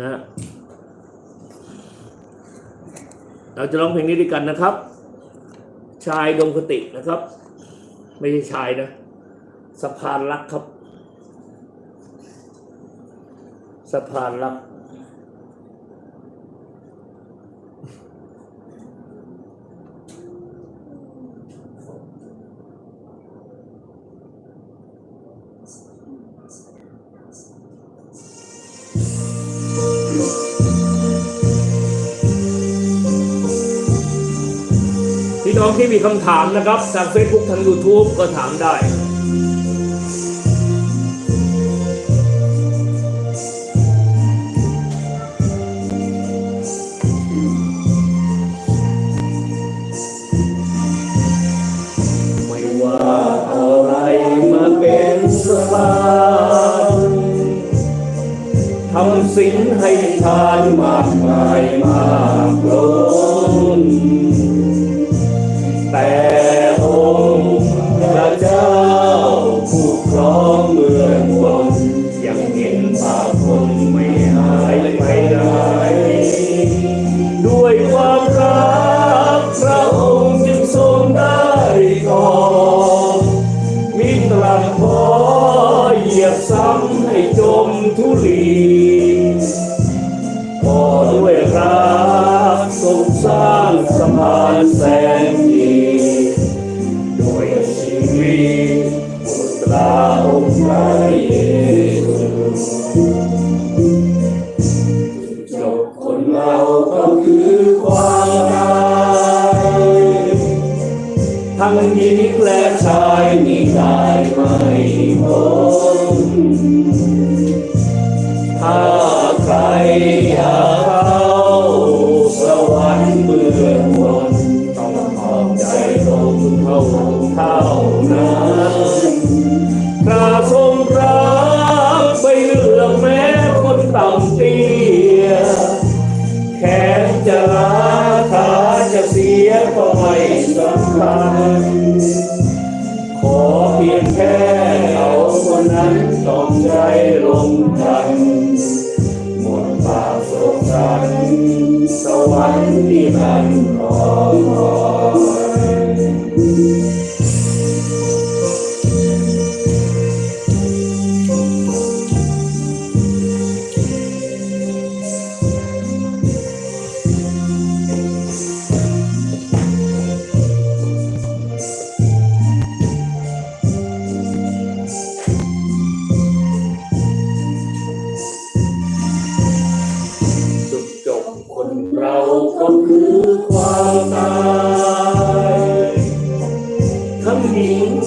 นะ เราจะร้องเพลงนี้ด้วยกันนะครับ ชายดงคตินะครับ ไม่ใช่ชายนะสะพานรักครับสะพานรัก น้องที่มีคำถามนะครับทาง Facebook ทาง YouTube ก็ถามได้ไม่ว่าอะไรมาเป็นสบานทำสิ่งให้ทานมากมายมากล้น แต่องค์พระเจ้าผู้ครองเมืองบนยังเห็นบาปคนไม่หายไปไหนด้วยความรักพระองค์จึงทรงได้ก่อมิตรพอเหยียบซ้ำให้จมทุลีพอด้วยรักทรงสร้างสะพานแส จบคนเราก็คือความตายทั้งหญิงและชายนี่ได้ไม่พ้นถ้าใครอยากเข้าสวรรค์เบื้องบนต้องขอบใจลงเท่าเท่า ส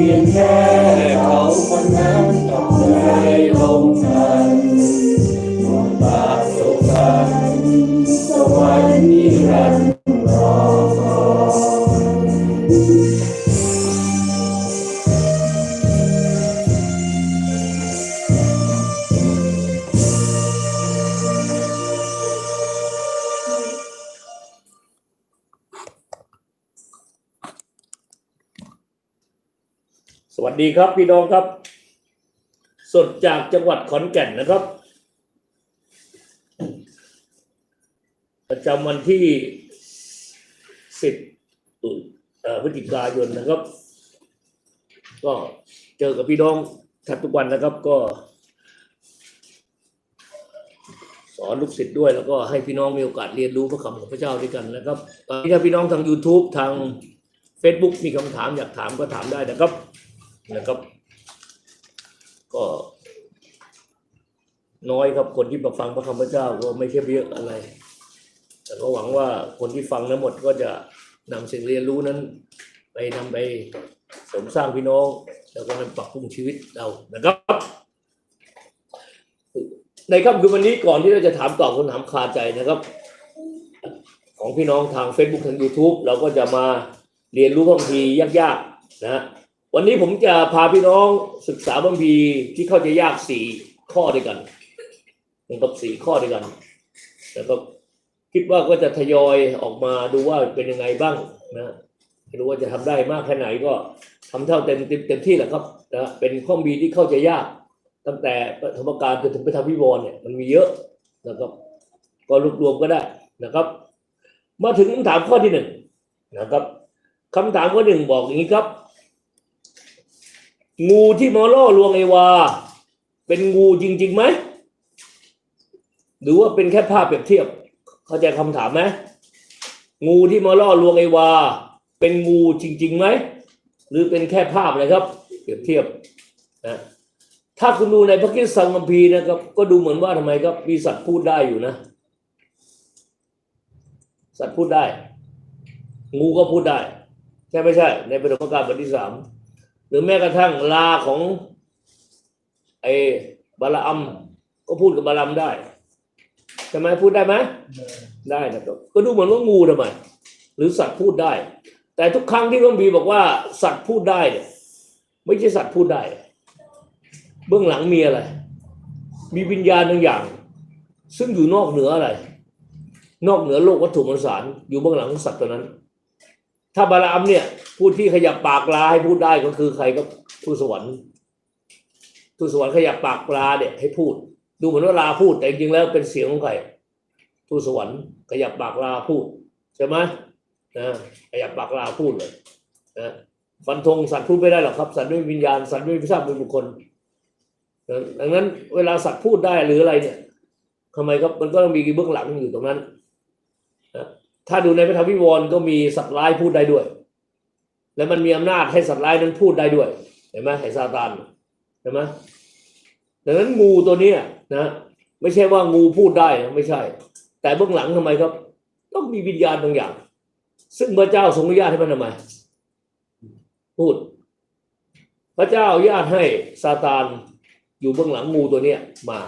วียนแท้เขาคนนั้นต้องใจลงใจ วัสดีครับพี่น้องครับ สดจากจังหวัดขอนแก่นนะครับ ประจำวันที่สิบพฤศจิกายนนะครับ ก็เจอกับพี่น้องทบทุกวันนะครับก็ สอนลูกศิษย์ด้วยแล้วก็ให้พี่น้องมีโอกาสเรียนรู้พระคำของพระเจ้าด้วยกันนะครับถ้าพี่น้องทาง YouTube ทาง Facebook มีคำถามอยากถามก็ถามได้นะครับ นะครับ ก็ น้อยครับคนที่มาฟังพระคำพระเจ้าก็ไม่ใช่เยอะอะไร แต่ก็หวังว่าคนที่ฟังทั้งหมดก็จะนำสิ่งเรียนรู้นั้น ไปนำไปเสริมสร้างพี่น้อง แล้วก็นำปรับปรุงชีวิตเรานะครับ ในค่ำคืนวันนี้ก่อนที่เราจะถามตอบคำถามคาใจนะครับ ของพี่น้องทาง Facebook ทาง YouTube เราก็จะมาเรียนรู้พระคัมภียากๆนะ วันนี้ผมจะพาพี่น้องศึกษาพระคัมภีที่เข้าใจยากสี่ข้อด้วยกันนะครับสี่ข้อด้วยกันนะครับคิดว่าก็จะทยอยออกมาดูว่าเป็นยังไงบ้างนะไม่รู้ว่าจะทำได้มากแค่ไหนก็ทำเท่าเต็มเต็มเต็มที่แหละครับนะเป็นข้อมีที่เข้าใจยาก ตั้งแต่ปฐมกาลจนถึงปฐมวิวรเนี่ยมันมีเยอะนะครับ ก็รวบรวมก็ได้นะครับ มาถึงคำถามข้อที่หนึ่งนะครับคำถามข้อหนึ่งบอกอย่างนี้ครับ งูที่มาล่อลวงไอวา เป็นงูจริงๆไหมหรือว่าเป็นแค่ภาพเปรียบเทียบ เข้าใจคำถามไหมงูที่มาล่อลวงไอวา เป็นงูจริงๆไหมหรือเป็นแค่ภาพอะไรครับ เปรียบเทียบนะถ้าคุณดูในพระคิดสังคัมภีนะครับ ก็ดูเหมือนว่าทำไมครับมีสัตว์พูดได้อยู่นะ สัตว์พูดได้ งูก็พูดได้ ใช่ไม่ใช่ ในปฐมกาลบทที่สาม หรือแม้กระทั่งลาของไอ้บาลามก็พูดกับบาลามได้ใช่ไหมพูดได้ไหมได้นะครับก็ดูเหมือนว่างูทำไมหรือสัตว์พูดได้ แต่ทุกครั้งที่พระบีบอกว่า สัตว์พูดได้เนี่ยไม่ใช่สัตว์พูดได้ เบื้องหลังมีอะไร มีวิญญาณบางอย่าง ซึ่งอยู่นอกเหนืออะไร นอกเหนือโลกวัตถุมวลสารอยู่เบื้องหลังสัตว์ตัวนั้น ถ้าบาลามเนี่ยผู้ที่ขยับปากปลาให้พูดได้ก็คือใครก็ทูตสวรรค์ทูตสวรรค์ขยับปากปลาเนี่ยให้พูด ดูเหมือนว่าลาพูดแต่จริงๆแล้วเป็นเสียงของใครทูตสวรรค์ขยับปากลาพูดใช่ไหมนะขยับปากลาพูดเลยนะฟันธงสัตว์พูดไม่ได้หรอกครับ สัตว์ไม่มีวิญญาณสัตว์ไม่มีทราบเป็นบุคคลดังนั้นเวลาสัตว์พูดได้หรืออะไรเนี่ยทำไมครับมันก็ต้องมีเบื้องหลังอยู่ตรงนั้น ถ้าดูในพระธรรมวิวรณ์ก็มีสัตว์ร้ายพูดได้ด้วย และมันมีอำนาจให้สัตว์ร้ายนั้นพูดได้ด้วย เห็นไหมไอ้ซาตานเห็นไหมดังนั้นงูตัวเนี้ยนะไม่ใช่ว่างูพูดได้นะไม่ใช่ แต่เบื้องหลังทำไมครับ ต้องมีวิญญาณบางอย่าง ซึ่งพระเจ้าทรงอนุญาตให้มันทำไมพูด พระเจ้าอนุญาตให้ซาตานอยู่เบื้องหลังงูตัวเนี้ยมา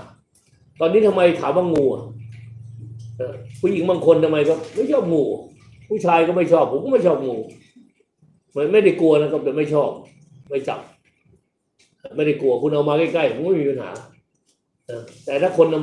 ตอนนี้ทำไมถามว่างูอะ ผู้หญิงบางคนทำไมก็ไม่ชอบงูผู้ชายก็ไม่ชอบผมก็ไม่ชอบงูมันไม่ได้กลัวนะครับแต่ไม่ชอบ ไม่จับ ไม่ได้กลัวคุณเอามาใกล้ๆผมไม่มีปัญหาแต่ถ้าคนเอามา